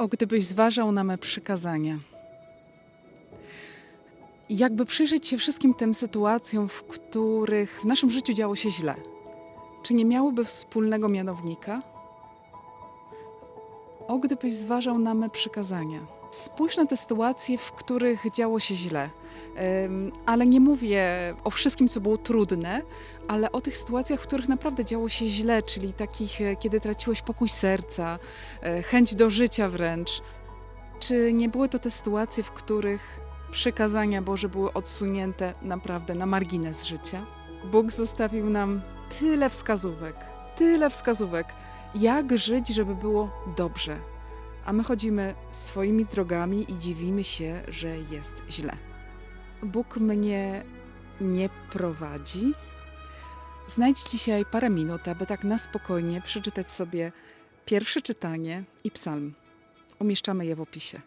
O, gdybyś zważał na me przykazania. Jakby przyjrzeć się wszystkim tym sytuacjom, w których w naszym życiu działo się źle. Czy nie miałyby wspólnego mianownika? O, gdybyś zważał na me przykazania. Spójrz na te sytuacje, w których działo się źle. Ale nie mówię o wszystkim, co było trudne, ale o tych sytuacjach, w których naprawdę działo się źle, czyli takich, e, kiedy traciłeś pokój serca, e, chęć do życia wręcz. Czy nie były to te sytuacje, w których przykazania Boże były odsunięte naprawdę na margines życia? Bóg zostawił nam tyle wskazówek, tyle wskazówek, jak żyć, żeby było dobrze. A my chodzimy swoimi drogami i dziwimy się, że jest źle. Bóg mnie nie prowadzi. Znajdź dzisiaj parę minut, aby tak na spokojnie przeczytać sobie pierwsze czytanie i psalm. Umieszczamy je w opisie.